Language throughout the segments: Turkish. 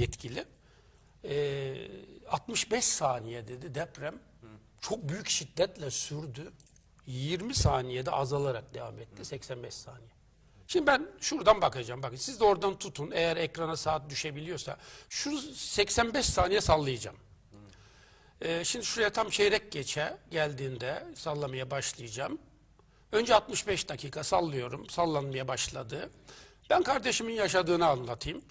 yetkili. Ee, 65 saniye dedi deprem. Çok büyük şiddetle sürdü. 20 saniyede azalarak devam etti. 85 saniye. Şimdi ben şuradan bakacağım. Bakın siz de oradan tutun. Eğer ekrana saat düşebiliyorsa. Şu 85 saniye sallayacağım. Ee, şimdi şuraya tam çeyrek geçe geldiğinde sallamaya başlayacağım. Önce 65 dakika sallıyorum. Sallanmaya başladı. Ben kardeşimin yaşadığını anlatayım.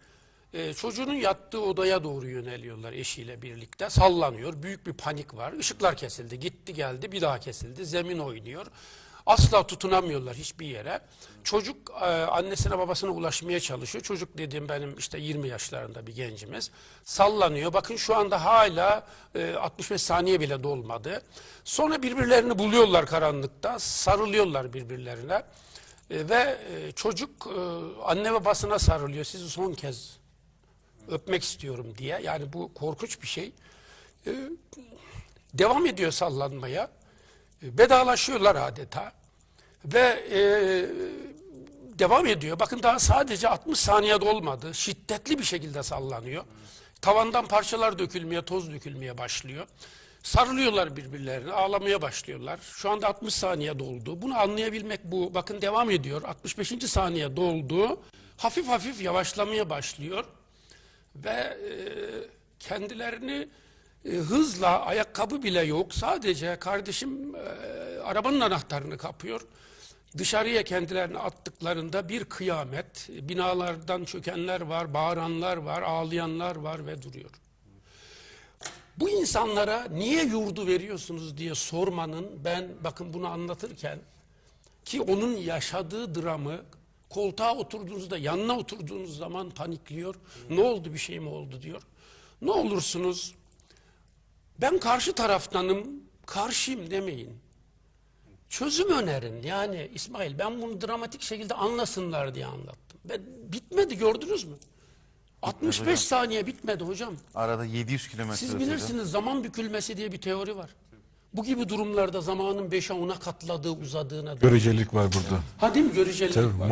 Ee, çocuğunun yattığı odaya doğru yöneliyorlar eşiyle birlikte. Sallanıyor. Büyük bir panik var. Işıklar kesildi. Gitti geldi. Bir daha kesildi. Zemin oynuyor. Asla tutunamıyorlar hiçbir yere. Çocuk e, annesine babasına ulaşmaya çalışıyor. Çocuk dediğim benim işte 20 yaşlarında bir gencimiz. Sallanıyor. Bakın şu anda hala e, 65 saniye bile dolmadı. Sonra birbirlerini buluyorlar karanlıkta. Sarılıyorlar birbirlerine. E, ve e, çocuk e, anne babasına sarılıyor. Sizi son kez öpmek istiyorum diye. Yani bu korkunç bir şey. E, devam ediyor sallanmaya. E, Vedalaşıyorlar adeta. Ve e, devam ediyor. Bakın daha sadece 60 saniye dolmadı. Şiddetli bir şekilde sallanıyor. Tavandan parçalar dökülmeye, toz dökülmeye başlıyor. Sarılıyorlar birbirlerine, ağlamaya başlıyorlar. Şu anda 60 saniye doldu. Bunu anlayabilmek bu. Bakın devam ediyor. 65. saniye doldu. Hafif hafif yavaşlamaya başlıyor. Ve e, kendilerini e, hızla ayakkabı bile yok. Sadece kardeşim e, arabanın anahtarını kapıyor. Dışarıya kendilerini attıklarında bir kıyamet. Binalardan çökenler var, bağıranlar var, ağlayanlar var ve duruyor. Bu insanlara niye yurdu veriyorsunuz diye sormanın ben bakın bunu anlatırken ki onun yaşadığı dramı koltuğa oturduğunuzda yanına oturduğunuz zaman panikliyor. Ne oldu bir şey mi oldu diyor. Ne olursunuz ben karşı taraftanım karşıyım demeyin. Çözüm önerin. Yani İsmail ben bunu dramatik şekilde anlasınlar diye anlattım. Ben, bitmedi gördünüz mü? 65 saniye bitmedi hocam. Arada 700 kilometre Siz bilirsiniz zaman bükülmesi diye bir teori var. Bu gibi durumlarda zamanın 5'e 10'a katladığı uzadığına dair. Görecelik var burada. Ha değil mi görecelik Tabii, var.